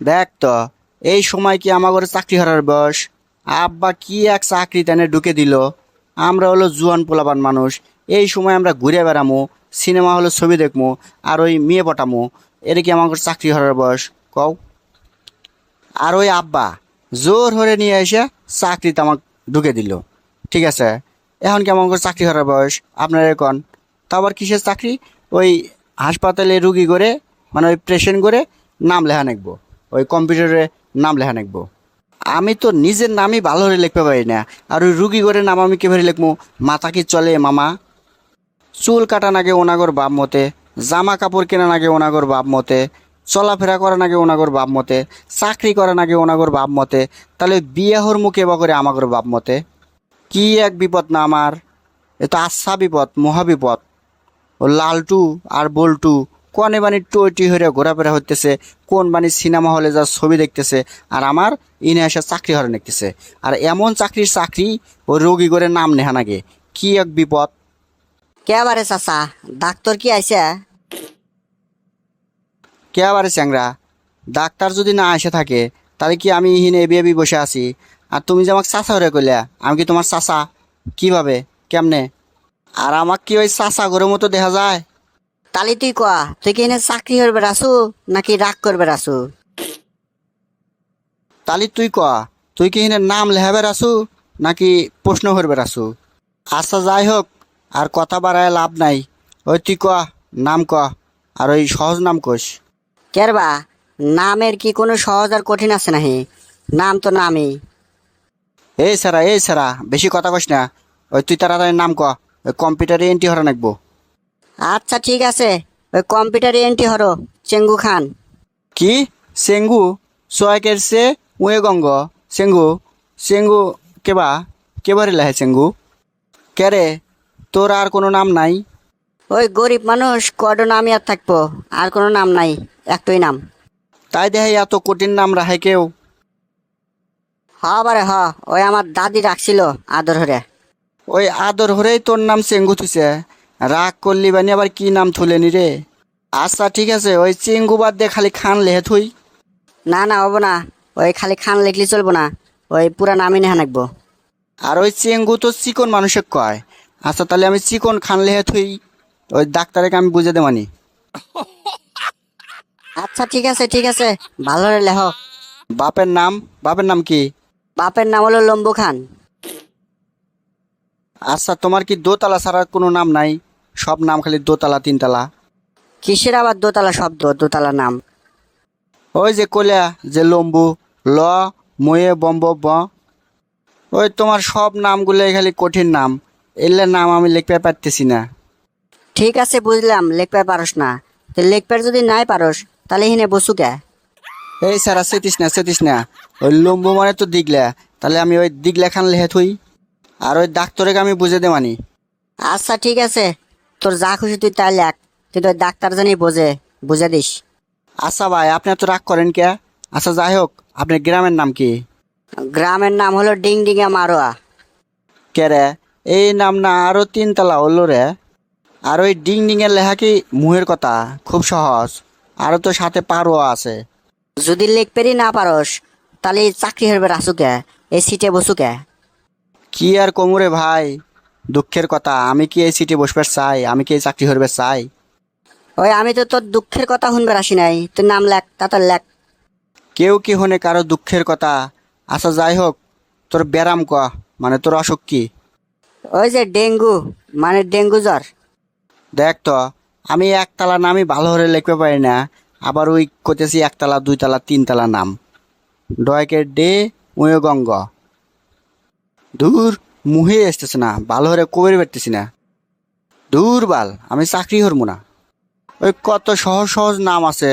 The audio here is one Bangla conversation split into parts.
দেখ তো, এই সময় কি আমার ঘরে চাকরি হারার বয়স? আব্বা কি এক চাকরি তেনে ঢুকে দিল? আমরা হলো জুয়ান পোলাবান মানুষ। এই সময় আমরা ঘুরে বেড়ামো, সিনেমা হলো ছবি দেখমু, আর ওই মেয়ে পটামো। এটা কি আমার চাকরি হারার বয়স? কও। আর ওই আব্বা জোর হরে নিয়ে এসে চাকরিতে আমাকে ঢুকে দিল। ঠিক আছে, এখন কি আমার চাকরি হারার বয়স? আপনার এখন তা আবার কিসের চাকরি? ওই হাসপাতালে রুগী করে মানে ওই পেশেন্ট করে নাম লেখা নেকবো ওই কম্পিউটারে নাম লেখা নেকবো। আমি তো নিজের নামই ভালো করে লিখতে পারি না। আর ওই রুগী করে নাম আমি কীভাবে লিখব? মাথা কি চলে মামা? চুল কাটা নাগে ওনাগর বাপ মতে, জামা কাপড় কেনা নাগে ওনাগর বাপ মতে, চলাফেরা করা নাগে ওনাগর বাপ মতে, চাকরি করা নাগে ওনাগর বাপ মতে, তাহলে বিয়ে হর মুখে বা করে আমাগর বাপ মতে। কি এক বিপদ না আমার? এ তো আচ্ছা বিপদ, মহা বিপদ। ও লালটু আর বল্টু কনে বানি টুয়েটি হয়ে ঘোরাফেরা হইতেছে কোন বাণী সিনেমা হলে যা ছবি দেখতেছে আর আমার ইনে এসে চাকরি হরে দেখতেছে। আর এমন চাকরির চাকরি ও রোগী করে নাম নেহা নাগে কি এক বিপদ। কে বারে চাচা? ডাক্তার কি আইছে? কে আবার চ্যাংরা? ডাক্তার যদি না এসে থাকে তাহলে কি আমি হিনে এবি এবি বসে আছি? আর তুমি যে আমাকে চাষা হরে কইলা আমি কি তোমার চাষা কীভাবে? কেমনে? আর আমাক কি ওই চাষা ঘরের মতো দেখা যায়? তালি তুই কয়া? তুই কি এনে চাকরি করবে আসু নাকি রাগ করবে আসু তালি তুই ক তুই কি হিনে নাম লেহাবে আসু নাকি প্রশ্ন করবে আসু আচ্ছা যাই হোক আর কথা বাড়ায় লাভ নাই। ওই তুই ক নাম ক আর ওই সহজ নাম কোষ কেরবা নামের কি কোনো সহজ আর কঠিন আছে নাহি? নাম তো নামই। এই সারা এই সারা বেশি কথা কস না। ওই তুই তাড়াতাড়ি নাম ক ওই কম্পিউটারে এন্ট্রি হরা নাকবো আচ্ছা ঠিক আছে। ওই কম্পিউটারে এন্ট্রি হরো চেঙ্গু খান। কি? সেঙ্গু সোয়াকের সে উয়ে গঙ্গ। সেঙ্গু সেঙ্গু কেবা? কেবারে লাহে সেঙ্গু কেরে তোর আর কোনো নাম নাই? ওই গরিব মানুষ কড নামই আর থাকব। আর কোনো নাম নাই একটাই নাম। তাই দেহে এত কঠিন নাম রাহে কেউ? হ বারে হ ওই আমার দাদি রাখছিল আদর হরে। ওই আদর হরেই তোর নাম সেঙ্গু থুইছে। রাগ করলি বানি আবার কি নাম থুলেনি রে? আচ্ছা ঠিক আছে ওই চেঙ্গু বাদ দিয়ে খালি খান লেহে থুই। না না হব না। ওই খালি খান লিখলি চলবো না। ওই পুরা নামই নেহা নাকবো আর ওই চেঙ্গু তো চিকন মানুষে কয়। আচ্ছা তাহলে আমি চিকন খান লেহে থুই। ওই ডাক্তারকে আমি বুঝে দেবানি আচ্ছা ঠিক আছে ঠিক আছে। ভালো রে লেহ। বাপের নাম? বাপের নাম কি? বাপের নাম হলো লম্বু খান। আচ্ছা তোমার কি দোতলা ছাড়া কোনো নাম নাই? সব নাম খালি দোতলা তিনতলা। কিসের আবার দোতলা শব্দ দোতলা নাম? ওই যে কলিয়া যে লম্বু ল ময়ে বম্ব ব। ওই তোমার সব নামগুলো খালি কঠিন নাম। এলে নাম আমি লিখতে পারতেছি না। ঠিক আছে বুঝলাম লিখতে পারস না। তো লিখতে যদি নাই পারস তাহলে হিনে বসু কে? এই স্যার সেতিস না সেতিস না। ওই লম্বু মানে তো দিগলা। তাহলে আমি ওই দিগলা খান লেহে থুই। আর ওই ডাক্তারকে আমি বুঝে দেবানি আচ্ছা ঠিক আছে। তোর যা খুশি তুই তাই লেখ। কিন্তু ওই ডাক্তার জানি বোঝে বুঝে দিস। আচ্ছা ভাই আপনি এত রাগ করেন কে? আচ্ছা যাই হোক আপনার গ্রামের নাম কি? গ্রামের নাম হলো ডিং ডিঙা মারোয়া। কে রে? এই নাম না আরও তিনতলা হলো রে। আর ওই ডিং ডিং এর লেখা কি মুহের কথা? খুব সহজ। আরও তো সাথে পারও আছে। যদি লেখ পেরি না পারস তাহলে চাকরি হরবে আসুকে এই সিটে বসুকে কি আর কমুরে ভাই? দুঃখের কথা আমি কি এই সিটে বসবার চাই? আমি কি এই চাকরি হরবে চাই? ওই আমি তো তোর দুঃখের কথা শুনবে আসি নাই। তোর নাম লেখ তা তোর লেখ। কেউ কি হনে কারও দুঃখের কথা? আচ্ছা যাই হোক তোর ব্যারাম ক মানে তোর অসুখ কি? ওই যে ডেঙ্গু মানে ডেঙ্গু জ্বর। দেখ তো আমি একতলা নামই ভালো করে লিখতে পারি না আবার ওই করতেছি একতলা দুইতলা তিনতলা নাম। ডয়কের ডে উয়ে গঙ্গ। দূর মুহে আসতেছে না ভালো করে কবের পারতেছি না। দূর বাল, আমি চাকরি হরমু না। ওই কত সহজ সহজ নাম আছে,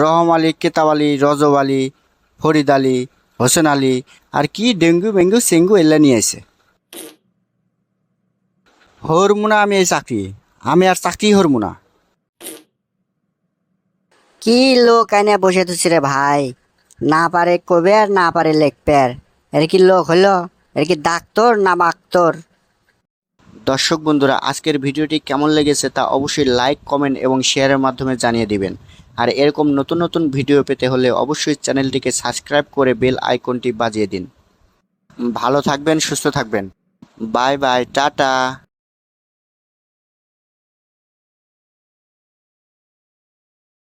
রহম আলী, কেতাব আলী, রজব আলী, ফরিদ আলী, হোসেন আলী, আর কি ডেঙ্গু বেঙ্গু সেঙ্গু এলা নিয়ে আসে হরমু না আমি এই চাকরি, আমি আর চাকরি হরমু না। কি লোক এনে বসে তুছি রে ভাই? না পারে কবে আর না পারে লিখবে এর কি লোক হলো এর কি ডাক্তার না মাক্তর? দর্শক বন্ধুরা, আজকের ভিডিওটি কেমন লেগেছে তা অবশ্যই লাইক, কমেন্ট এবং শেয়ারের মাধ্যমে জানিয়ে দিবেন। আর এরকম নতুন নতুন ভিডিও পেতে হলে অবশ্যই চ্যানেলটিকে সাবস্ক্রাইব করে বেল আইকনটি বাজিয়ে দিন। ভালো থাকবেন, সুস্থ থাকবেন। Bye bye, tata.